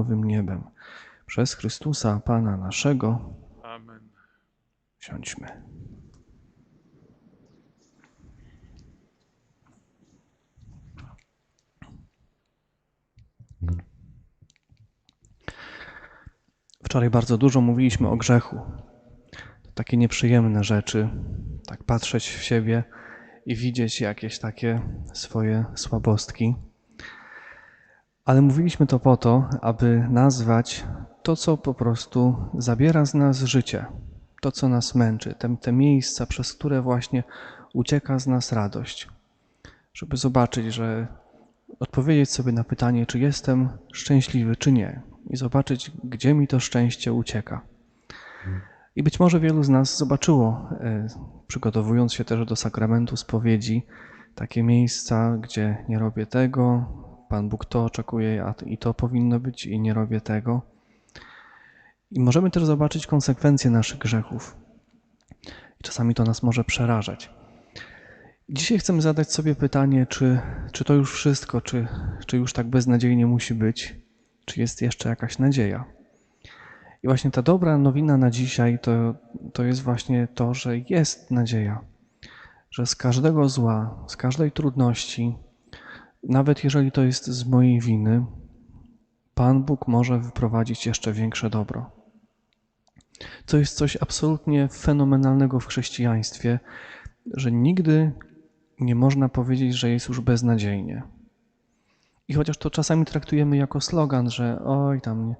nowym niebem. Przez Chrystusa, Pana naszego, Amen. siądźmy. Wczoraj bardzo dużo mówiliśmy o grzechu. To takie nieprzyjemne rzeczy, tak patrzeć w siebie i widzieć jakieś takie swoje słabostki. Ale mówiliśmy to po to, aby nazwać to, co po prostu zabiera z nas życie, to, co nas męczy, te, te miejsca, przez które właśnie ucieka z nas radość. Żeby zobaczyć, że odpowiedzieć sobie na pytanie, czy jestem szczęśliwy, czy nie, i zobaczyć, gdzie mi to szczęście ucieka. I być może wielu z nas zobaczyło, e, przygotowując się też do sakramentu spowiedzi, takie miejsca, gdzie nie robię tego, Pan Bóg to oczekuje, a i to powinno być, i nie robię tego. I możemy też zobaczyć konsekwencje naszych grzechów. I czasami to nas może przerażać. Dzisiaj chcemy zadać sobie pytanie, czy, czy to już wszystko, czy, czy już tak beznadziejnie musi być, czy jest jeszcze jakaś nadzieja. I właśnie ta dobra nowina na dzisiaj to, to jest właśnie to, że jest nadzieja, że z każdego zła, z każdej trudności, nawet jeżeli to jest z mojej winy, Pan Bóg może wyprowadzić jeszcze większe dobro. To jest coś absolutnie fenomenalnego w chrześcijaństwie, że nigdy nie można powiedzieć, że jest już beznadziejnie. I chociaż to czasami traktujemy jako slogan, że oj, tam nie,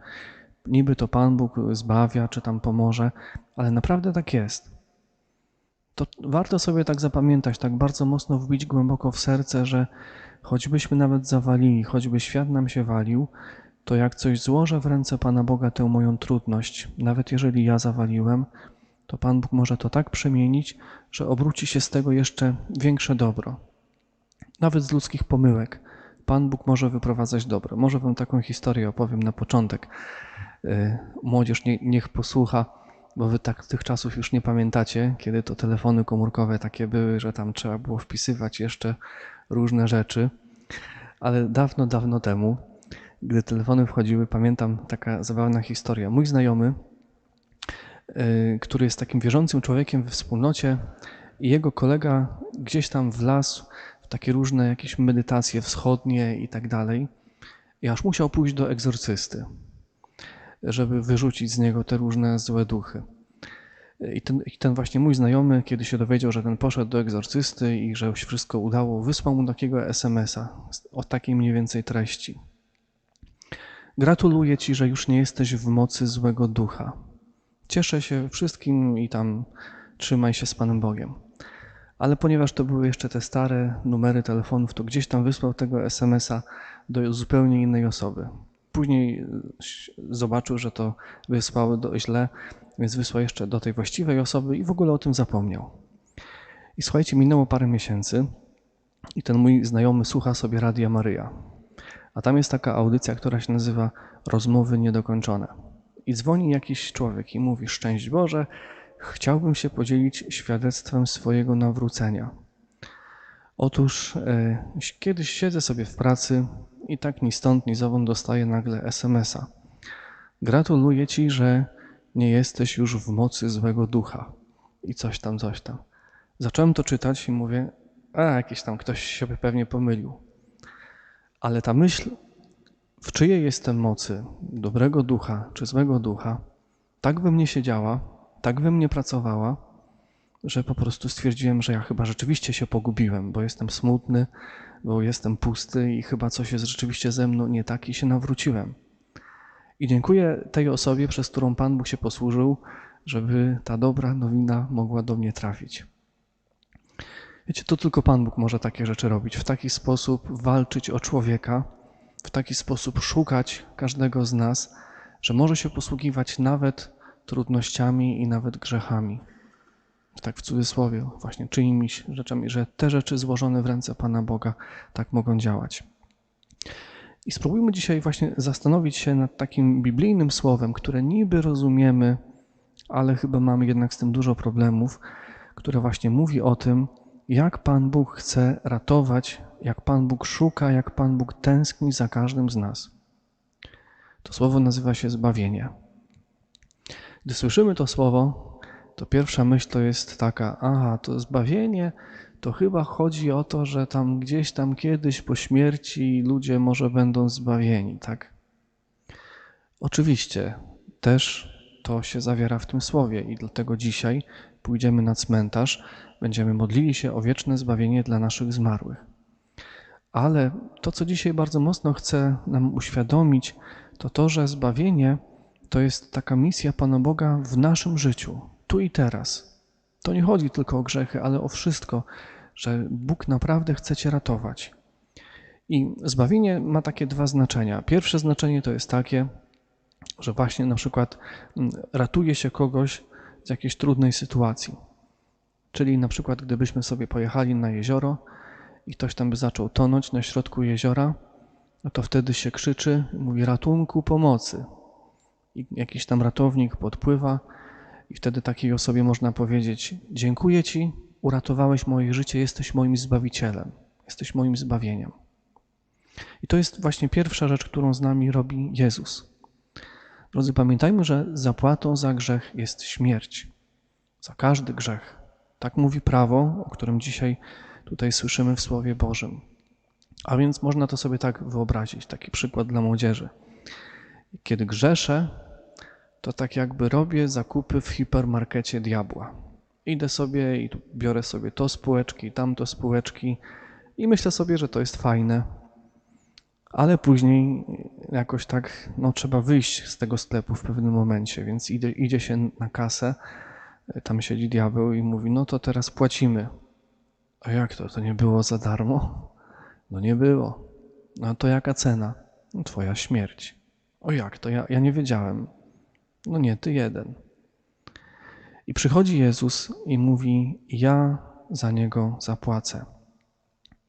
niby to Pan Bóg zbawia, czy tam pomoże, ale naprawdę tak jest. To warto sobie tak zapamiętać, tak bardzo mocno wbić głęboko w serce, że choćbyśmy nawet zawalili, choćby świat nam się walił, to jak coś złożę w ręce Pana Boga tę moją trudność, nawet jeżeli ja zawaliłem, to Pan Bóg może to tak przemienić, że obróci się z tego jeszcze większe dobro. Nawet z ludzkich pomyłek. Pan Bóg może wyprowadzać dobro. Może wam taką historię opowiem na początek. Y, młodzież nie, niech posłucha, bo wy tak tych czasów już nie pamiętacie, kiedy to telefony komórkowe takie były, że tam trzeba było wpisywać jeszcze różne rzeczy. Ale dawno, dawno temu, gdy telefony wchodziły, pamiętam taka zabawna historia. Mój znajomy, y, który jest takim wierzącym człowiekiem we wspólnocie, i jego kolega gdzieś tam wlazł takie różne jakieś medytacje wschodnie i tak dalej. I aż musiał pójść do egzorcysty, żeby wyrzucić z niego te różne złe duchy. I ten, I ten, właśnie mój znajomy, kiedy się dowiedział, że ten poszedł do egzorcysty i że się wszystko udało, wysłał mu takiego SMS-a o takiej mniej więcej treści. Gratuluję ci, że już nie jesteś w mocy złego ducha. Cieszę się wszystkim i tam trzymaj się z Panem Bogiem ale ponieważ to były jeszcze te stare numery telefonów, to gdzieś tam wysłał tego SMS-a do zupełnie innej osoby. Później e, zobaczył, że to wysłał do źle, więc wysłał jeszcze do tej właściwej osoby i w ogóle o tym zapomniał. I słuchajcie, minęło parę miesięcy i ten mój znajomy słucha sobie Radia Maryja. A tam jest taka audycja, która się nazywa Rozmowy Niedokończone. I dzwoni jakiś człowiek i mówi: Szczęść Boże, chciałbym się podzielić świadectwem swojego nawrócenia. Otóż e, kiedyś siedzę sobie w pracy i tak ni stąd, ni zowąd dostaję nagle SMS-a. Gratuluję ci, że nie jesteś już w mocy złego ducha. I coś tam, coś tam. Zacząłem to czytać i mówię, a jakiś tam ktoś się pewnie pomylił. Ale ta myśl, w czyjej jestem mocy, dobrego ducha czy złego ducha, tak we mnie siedziała, tak we mnie pracowała, że po prostu stwierdziłem, że ja chyba rzeczywiście się pogubiłem, bo jestem smutny, bo jestem pusty i chyba coś jest rzeczywiście ze mną nie tak i się nawróciłem. I dziękuję tej osobie, przez którą Pan Bóg się posłużył, żeby ta dobra nowina mogła do mnie trafić. Wiecie, to tylko Pan Bóg może takie rzeczy robić, w taki sposób walczyć o człowieka, w taki sposób szukać każdego z nas, że może się posługiwać nawet trudnościami i nawet grzechami. Tak w cudzysłowie, właśnie czyimiś rzeczami, że te rzeczy złożone w ręce Pana Boga tak mogą działać. I spróbujmy dzisiaj właśnie zastanowić się nad takim biblijnym słowem, które niby rozumiemy, ale chyba mamy jednak z tym dużo problemów, które właśnie mówi o tym, jak Pan Bóg chce ratować, jak Pan Bóg szuka, jak Pan Bóg tęskni za każdym z nas. To słowo nazywa się zbawienie. Gdy słyszymy to słowo, to pierwsza myśl to jest taka: aha, to zbawienie to chyba chodzi o to, że tam gdzieś tam kiedyś po śmierci ludzie może będą zbawieni, tak? Oczywiście też to się zawiera w tym słowie i dlatego dzisiaj pójdziemy na cmentarz, będziemy modlili się o wieczne zbawienie dla naszych zmarłych. Ale to, co dzisiaj bardzo mocno chcę nam uświadomić, to to, że zbawienie to jest taka misja Pana Boga w naszym życiu, tu i teraz. To nie chodzi tylko o grzechy, ale o wszystko, że Bóg naprawdę chce Cię ratować. I zbawienie ma takie dwa znaczenia. Pierwsze znaczenie to jest takie, że właśnie na przykład mm, ratuje się kogoś z jakiejś trudnej sytuacji. Czyli na przykład, gdybyśmy sobie pojechali na jezioro i ktoś tam by zaczął tonąć na środku jeziora, no to wtedy się krzyczy, mówi ratunku, pomocy. I jakiś tam ratownik podpływa i wtedy takiej osobie można powiedzieć: Dziękuję Ci, uratowałeś moje życie, jesteś moim zbawicielem, jesteś moim zbawieniem. I to jest właśnie pierwsza rzecz, którą z nami robi Jezus. Drodzy, pamiętajmy, że zapłatą za grzech jest śmierć. Za każdy grzech. Tak mówi prawo, o którym dzisiaj tutaj słyszymy w Słowie Bożym. A więc można to sobie tak wyobrazić, taki przykład dla młodzieży. Kiedy grzeszę, to tak jakby robię zakupy w hipermarkecie diabła. Idę sobie i biorę sobie to spółeczki, tamto spółeczki i myślę sobie, że to jest fajne, ale później jakoś tak, no trzeba wyjść z tego sklepu w pewnym momencie, więc idzie, idzie się na kasę, tam siedzi diabeł i mówi, no to teraz płacimy. A jak to? To nie było za darmo? No nie było. No to jaka cena? No twoja śmierć. O jak to? Ja, ja nie wiedziałem. No nie, ty jeden. I przychodzi Jezus i mówi: Ja za niego zapłacę.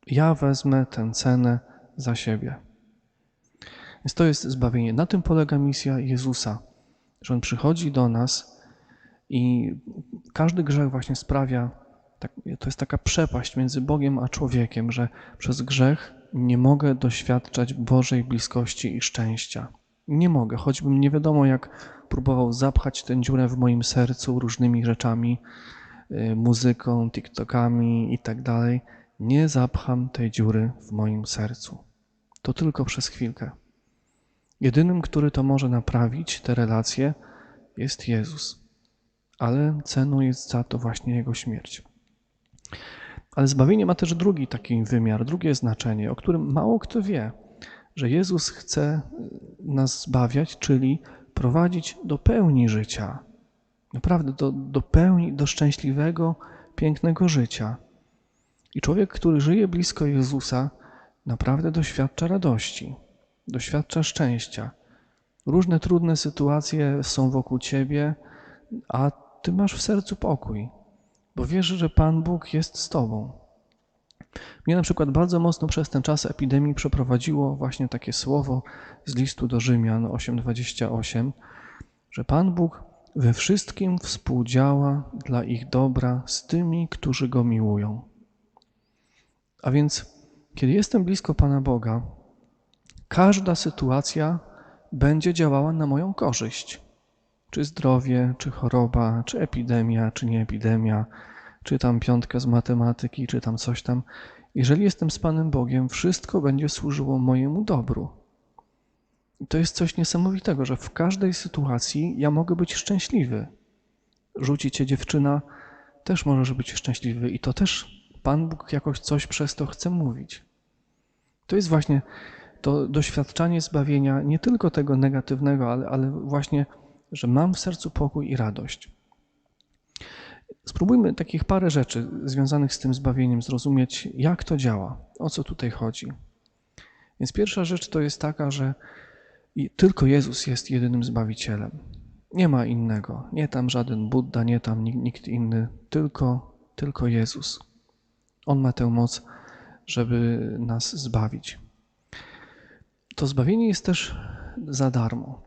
Ja wezmę tę cenę za siebie. Więc to jest zbawienie. Na tym polega misja Jezusa, że On przychodzi do nas i każdy grzech właśnie sprawia, tak, to jest taka przepaść między Bogiem a człowiekiem, że przez grzech nie mogę doświadczać Bożej bliskości i szczęścia. Nie mogę, choćbym nie wiadomo jak próbował zapchać tę dziurę w moim sercu różnymi rzeczami, y, muzyką, TikTokami i tak dalej. Nie zapcham tej dziury w moim sercu. To tylko przez chwilkę. Jedynym, który to może naprawić te relacje, jest Jezus. Ale ceną jest za to właśnie Jego śmierć. Ale zbawienie ma też drugi taki wymiar, drugie znaczenie, o którym mało kto wie, że Jezus chce nas zbawiać, czyli prowadzić do pełni życia. Naprawdę do, do pełni, do szczęśliwego, pięknego życia. I człowiek, który żyje blisko Jezusa, naprawdę doświadcza radości, doświadcza szczęścia. Różne trudne sytuacje są wokół ciebie, a ty masz w sercu pokój, bo wiesz, że Pan Bóg jest z tobą. Mnie na przykład bardzo mocno przez ten czas epidemii przeprowadziło właśnie takie słowo z listu do Rzymian 8:28, że Pan Bóg we wszystkim współdziała dla ich dobra z tymi, którzy go miłują. A więc, kiedy jestem blisko Pana Boga, każda sytuacja będzie działała na moją korzyść. Czy zdrowie, czy choroba, czy epidemia, czy nie epidemia, czy tam piątka z matematyki, czy tam coś tam. Jeżeli jestem z Panem Bogiem, wszystko będzie służyło mojemu dobru. I to jest coś niesamowitego, że w każdej sytuacji ja mogę być szczęśliwy. Rzuci cię dziewczyna, też możesz być szczęśliwy i to też Pan Bóg jakoś coś przez to chce mówić. To jest właśnie to doświadczanie zbawienia, nie tylko tego negatywnego, ale, ale właśnie, że mam w sercu pokój i radość. Spróbujmy takich parę rzeczy związanych z tym zbawieniem zrozumieć, jak to działa, o co tutaj chodzi. Więc pierwsza rzecz to jest taka, że tylko Jezus jest jedynym zbawicielem. Nie ma innego. Nie tam żaden Buddha, nie tam nikt inny, tylko, tylko Jezus. On ma tę moc, żeby nas zbawić. To zbawienie jest też za darmo.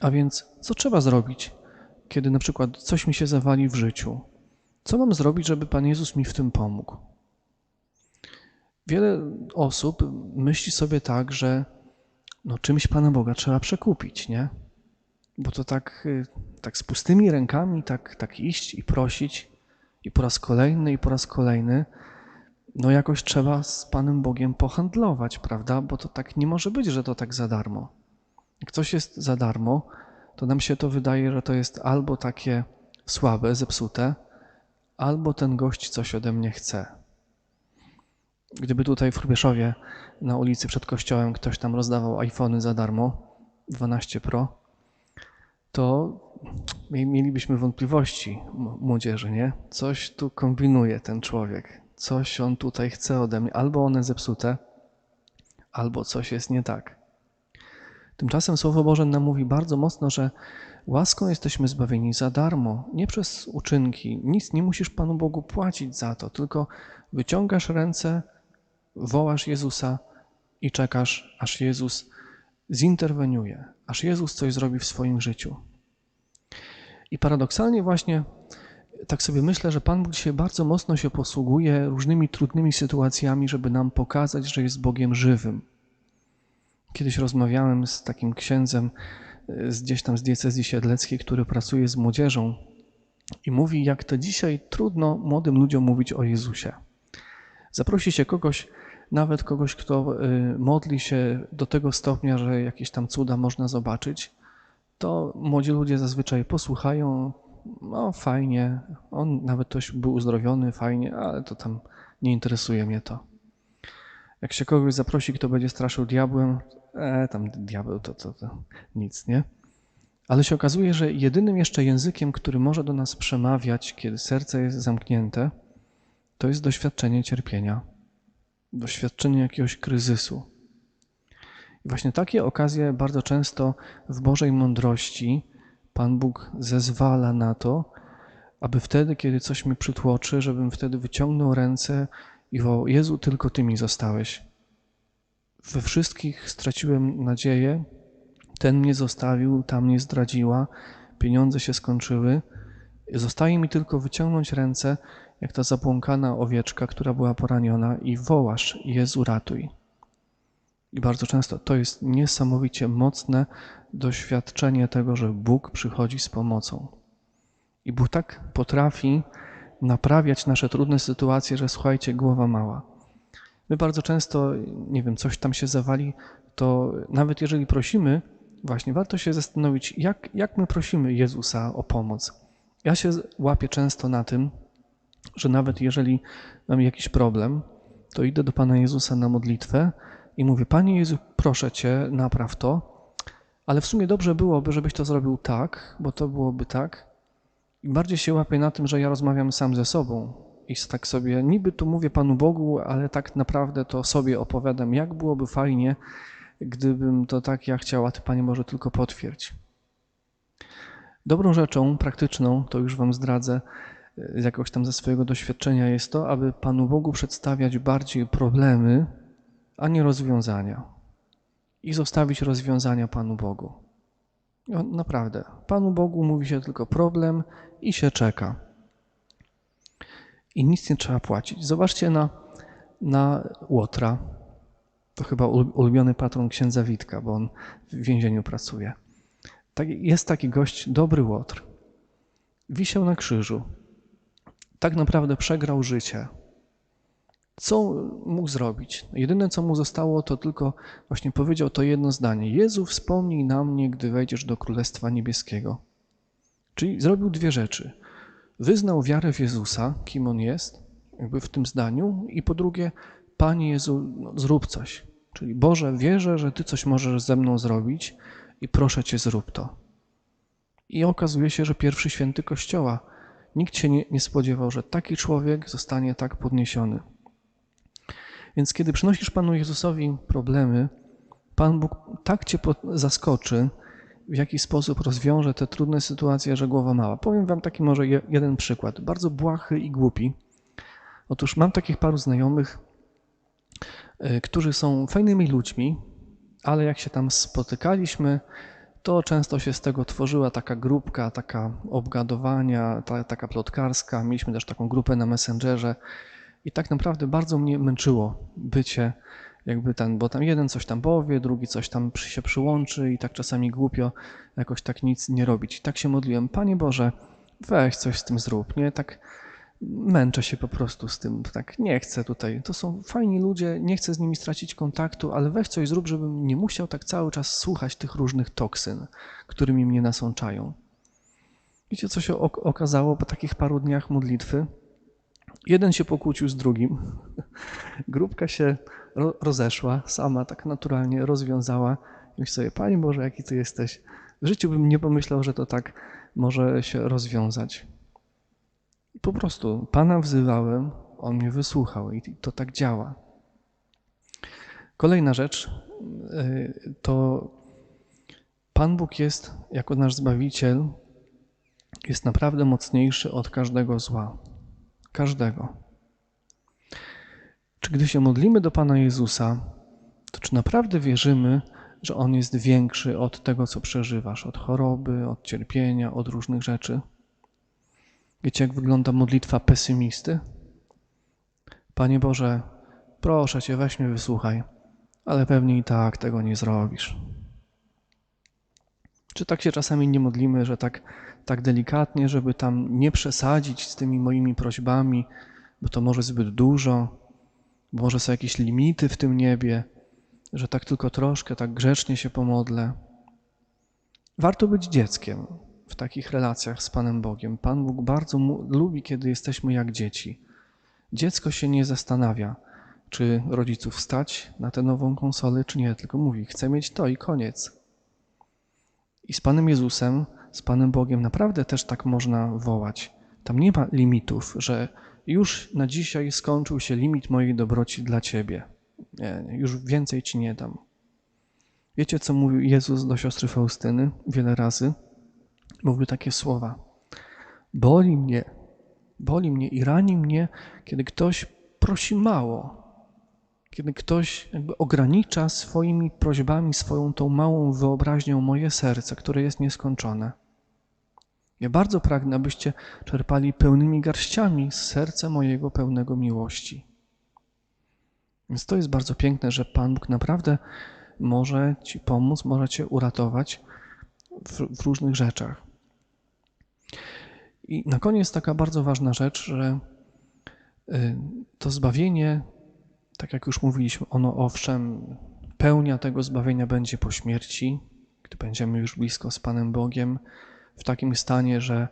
A więc co trzeba zrobić, kiedy na przykład coś mi się zawali w życiu, co mam zrobić, żeby Pan Jezus mi w tym pomógł? Wiele osób myśli sobie tak, że no czymś Pana Boga trzeba przekupić, nie? Bo to tak, y, tak z pustymi rękami, tak, tak iść i prosić i po raz kolejny i po raz kolejny, no jakoś trzeba z Panem Bogiem pohandlować, prawda? Bo to tak nie może być, że to tak za darmo. Jak coś jest za darmo, to nam się to wydaje, że to jest albo takie słabe, zepsute, albo ten gość coś ode mnie chce. Gdyby tutaj w Hrubieszowie na ulicy przed kościołem ktoś tam rozdawał iPhony za darmo, 12 Pro, to mielibyśmy wątpliwości młodzieży, nie? Coś tu kombinuje ten człowiek, coś on tutaj chce ode mnie, albo one zepsute, albo coś jest nie tak. Tymczasem Słowo Boże nam mówi bardzo mocno, że łaską jesteśmy zbawieni za darmo, nie przez uczynki. Nic nie musisz Panu Bogu płacić za to, tylko wyciągasz ręce, wołasz Jezusa i czekasz, aż Jezus zinterweniuje, aż Jezus coś zrobi w swoim życiu. I paradoksalnie właśnie tak sobie myślę, że Pan Bóg dzisiaj bardzo mocno się posługuje różnymi trudnymi sytuacjami, żeby nam pokazać, że jest Bogiem żywym. Kiedyś rozmawiałem z takim księdzem z gdzieś tam z diecezji siedleckiej, który pracuje z młodzieżą i mówi, jak to dzisiaj trudno młodym ludziom mówić o Jezusie. Zaprosi się kogoś, nawet kogoś, kto y, modli się do tego stopnia, że jakieś tam cuda można zobaczyć, to młodzi ludzie zazwyczaj posłuchają, no fajnie, on nawet ktoś był uzdrowiony, fajnie, ale to tam nie interesuje mnie to. Jak się kogoś zaprosi, kto będzie straszył diabłem, e, tam diabeł to, to, to nic, nie? Ale się okazuje, że jedynym jeszcze językiem, który może do nas przemawiać, kiedy serce jest zamknięte, to jest doświadczenie cierpienia, doświadczenie jakiegoś kryzysu. I właśnie takie okazje bardzo często w Bożej mądrości Pan Bóg zezwala na to, aby wtedy, kiedy coś mi przytłoczy, żebym wtedy wyciągnął ręce i wołał: Jezu, tylko Ty mi zostałeś. We wszystkich straciłem nadzieję, ten mnie zostawił, ta mnie zdradziła, pieniądze się skończyły. Zostaje mi tylko wyciągnąć ręce, jak ta zabłąkana owieczka, która była poraniona, i wołasz: Jezu, ratuj. I bardzo często to jest niesamowicie mocne doświadczenie tego, że Bóg przychodzi z pomocą. I Bóg tak potrafi naprawiać nasze trudne sytuacje, że słuchajcie, głowa mała. My bardzo często, nie wiem, coś tam się zawali, to nawet jeżeli prosimy, właśnie warto się zastanowić, jak, jak my prosimy Jezusa o pomoc. Ja się łapię często na tym, że nawet jeżeli mam jakiś problem, to idę do Pana Jezusa na modlitwę i mówię: Panie Jezu, proszę Cię, napraw to, ale w sumie dobrze byłoby, żebyś to zrobił tak, bo to byłoby tak. I bardziej się łapię na tym, że ja rozmawiam sam ze sobą i tak sobie niby tu mówię Panu Bogu, ale tak naprawdę to sobie opowiadam, jak byłoby fajnie, gdybym to tak ja chciał, a Ty, Panie, może tylko potwierdź. Dobrą rzeczą praktyczną, to już Wam zdradzę, z jakoś tam ze swojego doświadczenia jest to, aby Panu Bogu przedstawiać bardziej problemy, a nie rozwiązania. I zostawić rozwiązania Panu Bogu. No, naprawdę. Panu Bogu mówi się tylko problem i się czeka. I nic nie trzeba płacić. Zobaczcie na, na Łotra. To chyba ulubiony patron księdza Witka, bo on w więzieniu pracuje. Tak, jest taki gość, dobry Łotr. Wisiał na krzyżu. Tak naprawdę przegrał życie. Co mógł zrobić? Jedyne, co mu zostało, to tylko właśnie powiedział to jedno zdanie. Jezu, wspomnij na mnie, gdy wejdziesz do Królestwa Niebieskiego. Czyli zrobił dwie rzeczy. Wyznał wiarę w Jezusa, kim On jest, jakby w tym zdaniu, i po drugie, Panie Jezu, no, zrób coś. Czyli Boże, wierzę, że Ty coś możesz ze mną zrobić i proszę Cię, zrób to. I okazuje się, że pierwszy święty Kościoła, nikt się nie, nie spodziewał, że taki człowiek zostanie tak podniesiony. Więc kiedy przynosisz Panu Jezusowi problemy, Pan Bóg tak Cię zaskoczy, w jaki sposób rozwiąże te trudne sytuacje, że głowa mała. Powiem Wam taki może jeden przykład, bardzo błahy i głupi. Otóż mam takich paru znajomych, y, którzy są fajnymi ludźmi, ale jak się tam spotykaliśmy, to często się z tego tworzyła taka grupka, taka obgadowania, ta, taka plotkarska. Mieliśmy też taką grupę na Messengerze i tak naprawdę bardzo mnie męczyło bycie jakby ten, bo tam jeden coś tam powie, drugi coś tam się przyłączy i tak czasami głupio jakoś tak nic nie robić. I tak się modliłem, Panie Boże, weź coś z tym zrób, nie? Tak męczę się po prostu z tym, tak nie chcę tutaj. To są fajni ludzie, nie chcę z nimi stracić kontaktu, ale weź coś zrób, żebym nie musiał tak cały czas słuchać tych różnych toksyn, którymi mnie nasączają. Wiecie, co się okazało po takich paru dniach modlitwy? Jeden się pokłócił z drugim. Grupka się rozeszła, sama tak naturalnie rozwiązała. Myślę sobie, Panie Boże, jaki Ty jesteś. W życiu bym nie pomyślał, że to tak może się rozwiązać. Po prostu Pana wzywałem, On mnie wysłuchał i to tak działa. Kolejna rzecz y, to Pan Bóg jest jako nasz Zbawiciel, jest naprawdę mocniejszy od każdego zła. Każdego. Czy gdy się modlimy do Pana Jezusa, to czy naprawdę wierzymy, że On jest większy od tego, co przeżywasz, od choroby, od cierpienia, od różnych rzeczy? Wiecie, jak wygląda modlitwa pesymisty? Panie Boże, proszę Cię, weź mnie wysłuchaj, ale pewnie i tak tego nie zrobisz. Czy tak się czasami nie modlimy, że tak, tak delikatnie, żeby tam nie przesadzić z tymi moimi prośbami, bo to może zbyt dużo, może są jakieś limity w tym niebie, że tak tylko troszkę, tak grzecznie się pomodlę. Warto być dzieckiem w takich relacjach z Panem Bogiem. Pan Bóg bardzo lubi, kiedy jesteśmy jak dzieci. Dziecko się nie zastanawia, czy rodziców stać na tę nową konsolę, czy nie, tylko mówi: Chcę mieć to i koniec. I z Panem Jezusem, z Panem Bogiem naprawdę też tak można wołać. Tam nie ma limitów, że już na dzisiaj skończył się limit mojej dobroci dla Ciebie. Nie, już więcej Ci nie dam. Wiecie, co mówił Jezus do siostry Faustyny wiele razy? Mówił takie słowa. Boli mnie, boli mnie i rani mnie, kiedy ktoś prosi mało, kiedy ktoś jakby ogranicza swoimi prośbami, swoją tą małą wyobraźnią moje serce, które jest nieskończone. Ja bardzo pragnę, abyście czerpali pełnymi garściami z serca mojego pełnego miłości. Więc to jest bardzo piękne, że Pan Bóg naprawdę może Ci pomóc, może Cię uratować w, w różnych rzeczach. I na koniec taka bardzo ważna rzecz, że y, to zbawienie tak jak już mówiliśmy, ono owszem, pełnia tego zbawienia będzie po śmierci, gdy będziemy już blisko z Panem Bogiem, w takim stanie, że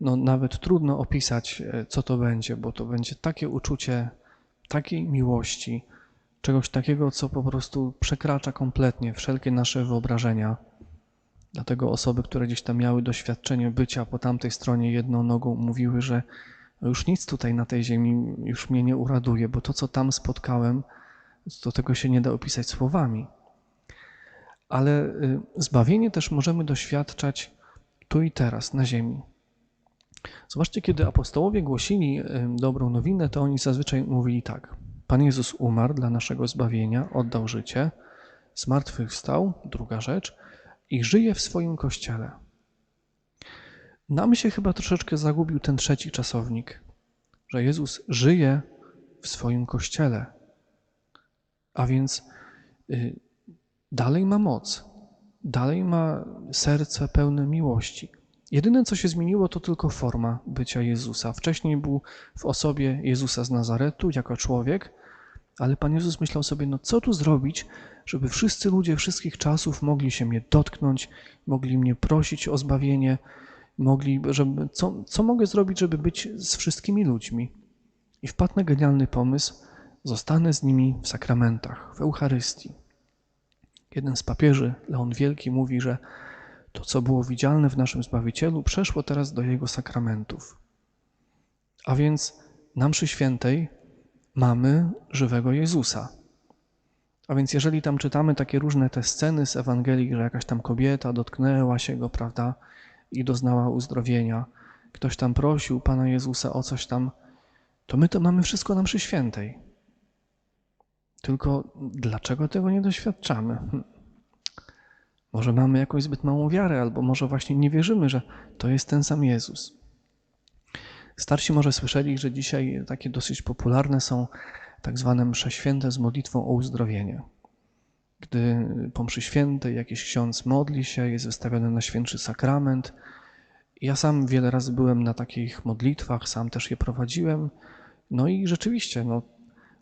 no, nawet trudno opisać, e, co to będzie, bo to będzie takie uczucie takiej miłości, czegoś takiego, co po prostu przekracza kompletnie wszelkie nasze wyobrażenia. Dlatego osoby, które gdzieś tam miały doświadczenie bycia po tamtej stronie jedną nogą, mówiły, że już nic tutaj na tej ziemi już mnie nie uraduje, bo to, co tam spotkałem, to tego się nie da opisać słowami. Ale y, zbawienie też możemy doświadczać tu i teraz, na ziemi. Zobaczcie, kiedy apostołowie głosili y, dobrą nowinę, to oni zazwyczaj mówili tak. Pan Jezus umarł dla naszego zbawienia, oddał życie, zmartwychwstał, druga rzecz, i żyje w swoim kościele. Nam się chyba troszeczkę zagubił ten trzeci czasownik, że Jezus żyje w swoim kościele, a więc y, dalej ma moc, dalej ma serce pełne miłości. Jedyne, co się zmieniło, to tylko forma bycia Jezusa. Wcześniej był w osobie Jezusa z Nazaretu jako człowiek, ale Pan Jezus myślał sobie, no co tu zrobić, żeby wszyscy ludzie wszystkich czasów mogli się mnie dotknąć, mogli mnie prosić o zbawienie, mogli, żeby, co, co mogę zrobić, żeby być z wszystkimi ludźmi. I wpadł na genialny pomysł, zostanę z nimi w sakramentach, w Eucharystii. Jeden z papieży, Leon Wielki, mówi, że to, co było widzialne w naszym Zbawicielu, przeszło teraz do Jego sakramentów. A więc na mszy świętej mamy żywego Jezusa. A więc jeżeli tam czytamy takie różne te sceny z Ewangelii, że jakaś tam kobieta dotknęła się Go, prawda, i doznała uzdrowienia, ktoś tam prosił Pana Jezusa o coś tam, to my to mamy wszystko na mszy świętej. Tylko dlaczego tego nie doświadczamy? Hm. Może mamy jakąś zbyt małą wiarę, albo może właśnie nie wierzymy, że to jest ten sam Jezus. Starsi może słyszeli, że dzisiaj takie dosyć popularne są tak zwane msze święte z modlitwą o uzdrowienie. Gdy po mszy świętej jakiś ksiądz modli się, jest wystawiony na świętszy sakrament. Ja sam wiele razy byłem na takich modlitwach, sam też je prowadziłem. No i rzeczywiście, no,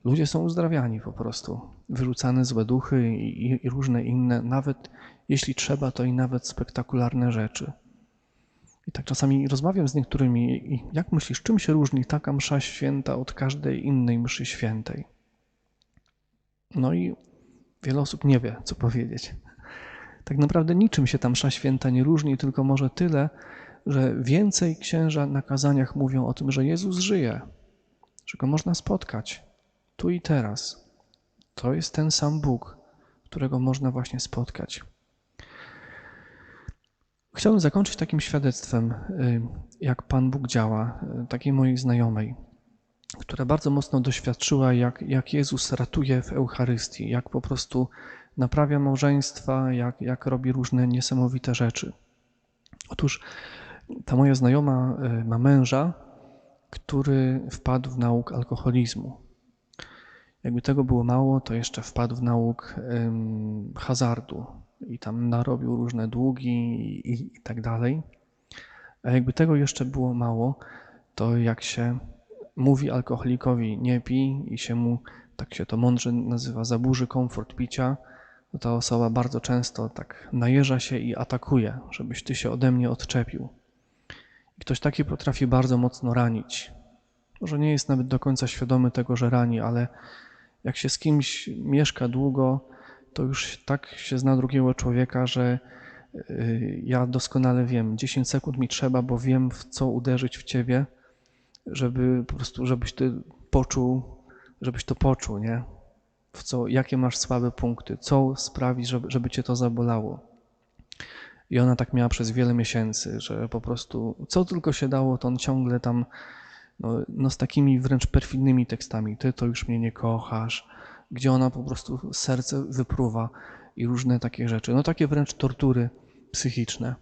ludzie są uzdrawiani po prostu. Wyrzucane złe duchy i, i różne inne, nawet jeśli trzeba, to i nawet spektakularne rzeczy. I tak czasami rozmawiam z niektórymi i jak myślisz, czym się różni taka msza święta od każdej innej mszy świętej? No i wiele osób nie wie, co powiedzieć. Tak naprawdę niczym się ta msza święta nie różni, tylko może tyle, że więcej księża na kazaniach mówią o tym, że Jezus żyje, że Go można spotkać tu i teraz. To jest ten sam Bóg, którego można właśnie spotkać. Chciałbym zakończyć takim świadectwem, y, jak Pan Bóg działa, y, takiej mojej znajomej, która bardzo mocno doświadczyła, jak, jak Jezus ratuje w Eucharystii, jak po prostu naprawia małżeństwa, jak, jak robi różne niesamowite rzeczy. Otóż ta moja znajoma y, ma męża, który wpadł w nauk alkoholizmu. Jakby tego było mało, to jeszcze wpadł w nauk hazardu, i tam narobił różne długi i, i, i tak dalej. A jakby tego jeszcze było mało, to jak się mówi alkoholikowi nie pij i się mu, tak się to mądrze nazywa, zaburzy komfort picia, to ta osoba bardzo często tak najeża się i atakuje, żebyś ty się ode mnie odczepił. I ktoś taki potrafi bardzo mocno ranić. Może nie jest nawet do końca świadomy tego, że rani, ale jak się z kimś mieszka długo, to już tak się zna drugiego człowieka, że y, ja doskonale wiem, 10 sekund mi trzeba, bo wiem, w co uderzyć w ciebie, żeby po prostu, żebyś ty poczuł, żebyś to poczuł, nie? W co, jakie masz słabe punkty, co sprawi, żeby, żeby cię to zabolało. I ona tak miała przez wiele miesięcy, że po prostu co tylko się dało, to on ciągle tam no, no z takimi wręcz perfidnymi tekstami. Ty to już mnie nie kochasz, gdzie ona po prostu serce wypruwa i różne takie rzeczy. No takie wręcz tortury psychiczne.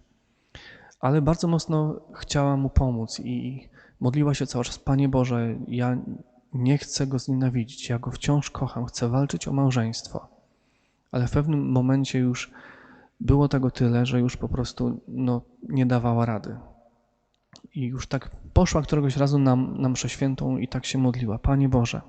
Ale bardzo mocno chciała mu pomóc i modliła się cały czas, Panie Boże, ja nie chcę go znienawidzić, ja go wciąż kocham, chcę walczyć o małżeństwo. Ale w pewnym momencie już było tego tyle, że już po prostu no, nie dawała rady. I już tak poszła któregoś razu na, na mszę świętą i tak się modliła. Panie Boże,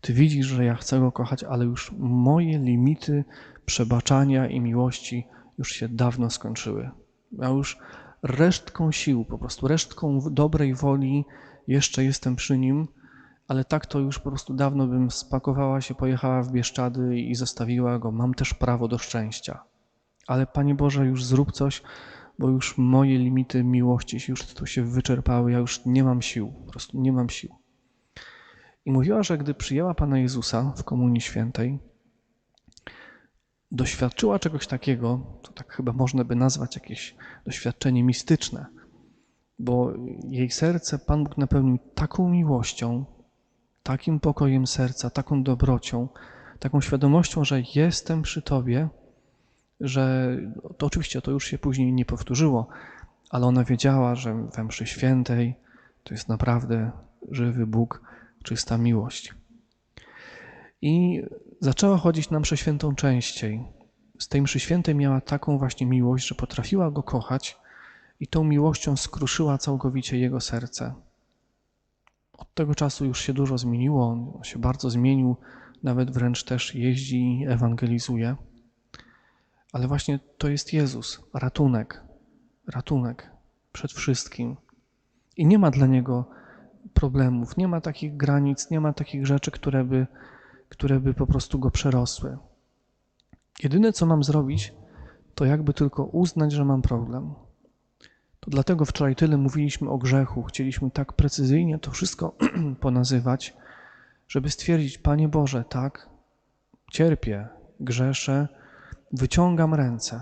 ty widzisz, że ja chcę go kochać, ale już moje limity przebaczania i miłości już się dawno skończyły. Ja już resztką sił, po prostu resztką dobrej woli jeszcze jestem przy nim, ale tak to już po prostu dawno bym spakowała się, pojechała w Bieszczady i zostawiła go. Mam też prawo do szczęścia. Ale Panie Boże, już zrób coś, bo już moje limity miłości już tu się wyczerpały, ja już nie mam sił, po prostu nie mam sił. I mówiła, że gdy przyjęła Pana Jezusa w Komunii Świętej, doświadczyła czegoś takiego, to tak chyba można by nazwać jakieś doświadczenie mistyczne, bo jej serce Pan Bóg napełnił taką miłością, takim pokojem serca, taką dobrocią, taką świadomością, że jestem przy Tobie, że to oczywiście to już się później nie powtórzyło, ale ona wiedziała, że we mszy świętej to jest naprawdę żywy Bóg, czysta miłość. I zaczęła chodzić na mszę świętą częściej. Z tej mszy świętej miała taką właśnie miłość, że potrafiła go kochać i tą miłością skruszyła całkowicie jego serce. Od tego czasu już się dużo zmieniło, on się bardzo zmienił, nawet wręcz też jeździ i ewangelizuje. Ale właśnie to jest Jezus, ratunek, ratunek przed wszystkim. I nie ma dla niego problemów, nie ma takich granic, nie ma takich rzeczy, które by, które by po prostu go przerosły. Jedyne, co mam zrobić, to jakby tylko uznać, że mam problem. To dlatego wczoraj tyle mówiliśmy o grzechu, chcieliśmy tak precyzyjnie to wszystko ponazywać, żeby stwierdzić, Panie Boże, tak, cierpię, grzeszę, wyciągam ręce.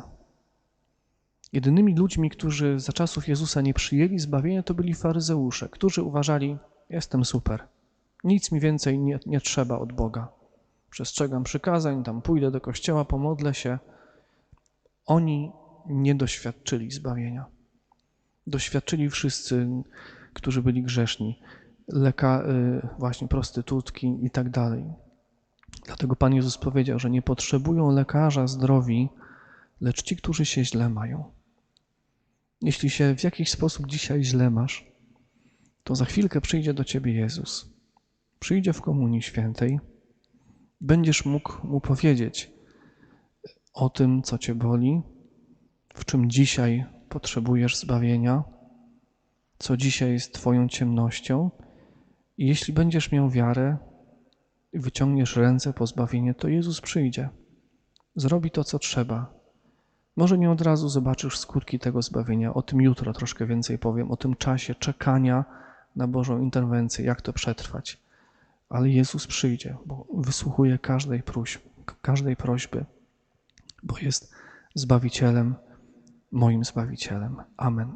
Jedynymi ludźmi, którzy za czasów Jezusa nie przyjęli zbawienia, to byli faryzeusze, którzy uważali, jestem super, nic mi więcej nie, nie trzeba od Boga. Przestrzegam przykazań, tam pójdę do kościoła, pomodlę się. Oni nie doświadczyli zbawienia. Doświadczyli wszyscy, którzy byli grzeszni. leka, y, właśnie prostytutki i tak dalej. Dlatego Pan Jezus powiedział, że nie potrzebują lekarza zdrowi, lecz ci, którzy się źle mają. Jeśli się w jakiś sposób dzisiaj źle masz, to za chwilkę przyjdzie do ciebie Jezus. Przyjdzie w Komunii Świętej, będziesz mógł mu powiedzieć o tym, co cię boli, w czym dzisiaj potrzebujesz zbawienia, co dzisiaj jest Twoją ciemnością. I jeśli będziesz miał wiarę i wyciągniesz ręce po zbawienie, to Jezus przyjdzie. Zrobi to, co trzeba. Może nie od razu zobaczysz skutki tego zbawienia. O tym jutro troszkę więcej powiem, o tym czasie czekania na Bożą interwencję, jak to przetrwać ale Jezus przyjdzie, bo wysłuchuje każdej, próśb, każdej prośby, bo jest Zbawicielem, moim Zbawicielem. Amen.